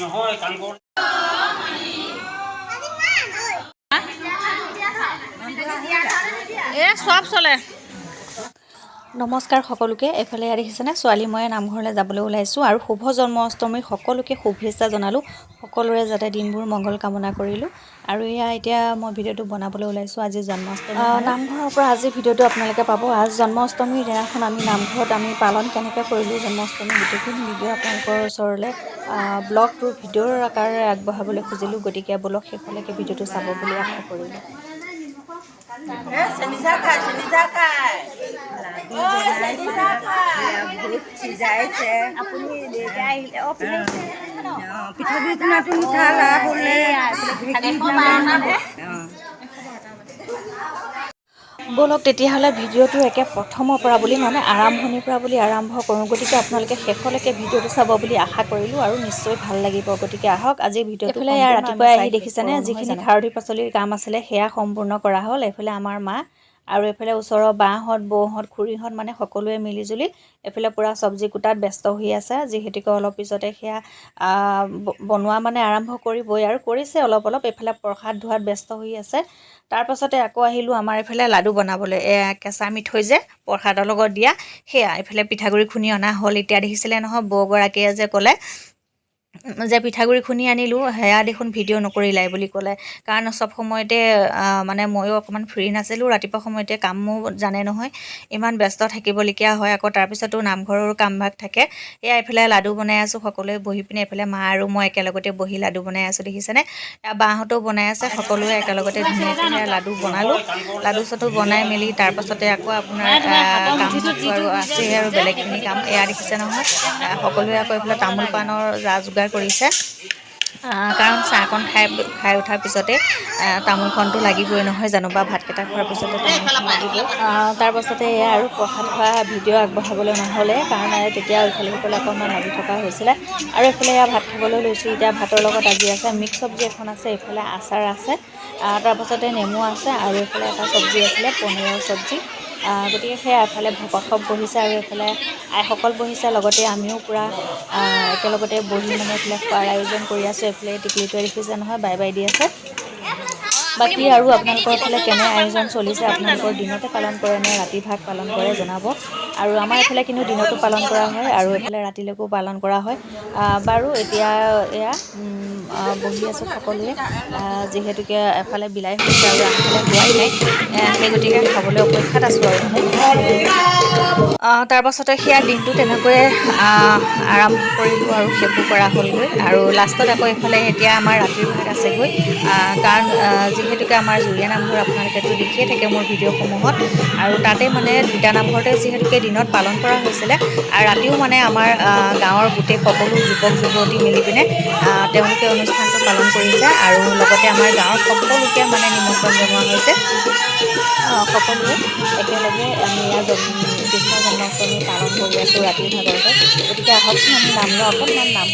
নহয় কাম কৰ এ চব চলে। নমস্কাৰ সকলোকে। এইফালে ইয়াত দেখিছেনে? ছোৱালী ময়ে নামঘৰলৈ যাবলৈ ওলাইছোঁ আৰু শুভ জন্মাষ্টমীৰ সকলোকে শুভেচ্ছা জনালোঁ। সকলোৰে যাতে দিনবোৰ মংগল কামনা কৰিলোঁ। আৰু এয়া এতিয়া মই ভিডিঅ'টো বনাবলৈ ওলাইছোঁ। আজি জন্মাষ্টমী নামঘৰৰ পৰা আজি ভিডিঅ'টো আপোনালোকে পাব। আজি জন্মাষ্টমীৰ দিনাখন আমি নামঘৰত আমি পালন কেনেকৈ কৰিলোঁ জন্মাষ্টমী গোটেইখিনি ভিডিঅ' আপোনালোকৰ ওচৰলৈ আহ, ব্লগটোৰ ভিডিঅ'ৰ আকাৰে আগবঢ়াবলৈ খুজিলোঁ। গতিকে বলক শেষলৈকে ভিডিঅ'টো চাব বুলি আশা কৰিলোঁ। পিঠাগুড়ি খুন্দাটো মিঠা লাভ হ'লে ব'লক তেতিয়াহ'লে ভিডিঅ'টো একে প্ৰথমৰ পৰা বুলি মানে আৰম্ভণিৰ পৰা বুলি আৰম্ভ কৰোঁ। গতিকে আপোনালোকে শেষলৈকে ভিডিঅ'টো চাব বুলি আশা কৰিলোঁ আৰু নিশ্চয় ভাল লাগিব। গতিকে আহক আজি ভিডিঅ'টো এইফালে ইয়াৰ ৰাতিপুৱাই আহি দেখিছেনে? যিখিনি খাৰধি পাচলিৰ কাম আছিলে সেয়া সম্পূৰ্ণ কৰা হ'ল। এইফালে আমাৰ মা আৰু এইফালে ওচৰৰ বাহঁত বৌহঁত খুৰীহঁত মানে সকলোৱে মিলিজুলি এইফালে পূৰা চব্জি কুটাত ব্যস্ত হৈ আছে। যিহেতুকে অলপ পিছতে সেয়া বনোৱা মানে আৰম্ভ কৰিবই আৰু কৰিছে অলপ অলপ। এইফালে প্ৰসাদ ধোৱাত ব্যস্ত হৈ আছে। তাৰপাছতে আকৌ আহিলোঁ আমাৰ এইফালে লাডু বনাবলৈ। কেঁচা মিঠৈ যে প্ৰসাদৰ লগত দিয়া। সেয়া এইফালে পিঠাগুড়ি খুন্দি অনা হ'ল। এতিয়া দেখিছিলে নহয় বৌগৰাকীয়ে যে ক'লে যে পিঠাগুড়ি খুন্দি আনিলোঁ সেয়া দেখোন ভিডিঅ' নকৰিলাই বুলি ক'লে। কাৰণ চব সময়তে মানে ময়ো অকণমান ফ্ৰী নাছিলোঁ ৰাতিপুৱা সময়তে কামো জানে নহয় ইমান ব্যস্ত থাকিবলগীয়া হয়। আকৌ তাৰপিছতো নামঘৰৰো কামভাগ থাকে। এয়া এইফালে লাডু বনাই আছোঁ সকলোৱে বহি পিনে এইফালে মা আৰু মই একেলগতে বহি লাডু বনাই আছোঁ দেখিছেনে? বাহঁতেও বনাই আছে সকলোৱে একেলগতে ধুনীয়াকৈ লাডু বনালোঁ। লাডু চাডু বনাই মেলি তাৰপাছতে আকৌ আপোনাৰ কাম আৰু আছে আৰু বেলেগখিনি কাম। এয়া দেখিছে নহয় সকলোৱে আকৌ এইফালে তামোল পাণৰ যা যোগাৰ কৰিছে। কাৰণ চাহকণ খাই খাই উঠাৰ পিছতে তামোলখনটো লাগিবই নহয় জানো বা ভাতকেইটা খোৱাৰ পিছতে তাৰপাছতে এয়া আৰু প্ৰসাদ খোৱা ভিডিঅ' আগবঢ়াবলৈ নহ'লে কাৰণ তেতিয়া ইফালে সিফালে অকণমান লাগি থকা হৈছিলে। আৰু এইফালে এয়া ভাত খাবলৈ লৈছোঁ এতিয়া ভাতৰ লগত আজি আছে মিক্স চব্জি এখন আছে এইফালে আচাৰ আছে। তাৰপাছতে নেমু আছে আৰু এইফালে এটা চব্জি আছিলে পনীৰৰ চব্জি। গতিকে সেয়া এফালে ভকতসৱ বহিছে আৰু এইফালে আইসকল বহিছে লগতে আমিও পূৰা একেলগতে বহি মানে এইফালে খোৱাৰ আয়োজন কৰি আছোঁ এইফালে টিকলিটোৱে দেখিছে নহয় বাই বাই দি আছে। বাকী আৰু আপোনালোকৰ এইফালে কেনে আয়োজন চলিছে? আপোনালোকৰ দিনতে পালন কৰে নে ৰাতি ভাগ পালন কৰে জনাব। আৰু আমাৰ এইফালে কিন্তু দিনতো পালন কৰা হয় আৰু এইফালে ৰাতিলৈকো পালন কৰা হয়। বাৰু এতিয়া এয়া বহি আছোঁ সকলোৱে। যিহেতুকে এফালে বিলাই হৈছে আৰু আনফালে হোৱাই নাই। সেই গতিকে খাবলৈ অপেক্ষাত আছোঁ আৰু। তাৰপাছতে সেয়া দিনটো তেনেকৈয়ে আহ, আৰম্ভ কৰিলোঁ আৰু শেষো কৰা হ'লগৈ। আৰু লাষ্টত আকৌ এইফালে এতিয়া আমাৰ ৰাতিৰ ভাগ আছেগৈ। কাৰণ যিহেতুকে আমাৰ জুৰীয়া নামঘৰ আপোনালোকেতো দেখিয়ে থাকে মোৰ ভিডিঅ'সমূহত। আৰু তাতে মানে দুইটা নামঘৰতে যিহেতুকে দিনত পালন কৰা হৈছিলে আৰু ৰাতিও মানে আমাৰ গাঁৱৰ গোটেই সকলো যুৱক যুৱতী মিলি পিনে তেওঁলোকে অনুষ্ঠানটো পালন কৰিছে। আৰু লগতে আমাৰ গাঁৱৰ সকলোকে মানে নিমন্ত্ৰণ জনোৱা হৈছে। সকলোৱে একেলগে আমি ইয়াৰ কৃষ্ণ জন্মাষ্টমী পালন কৰি আছোঁ ৰাতিৰ ভাগতে। গতিকে আহকচোন আমি নাম লওঁ অকণমান নাম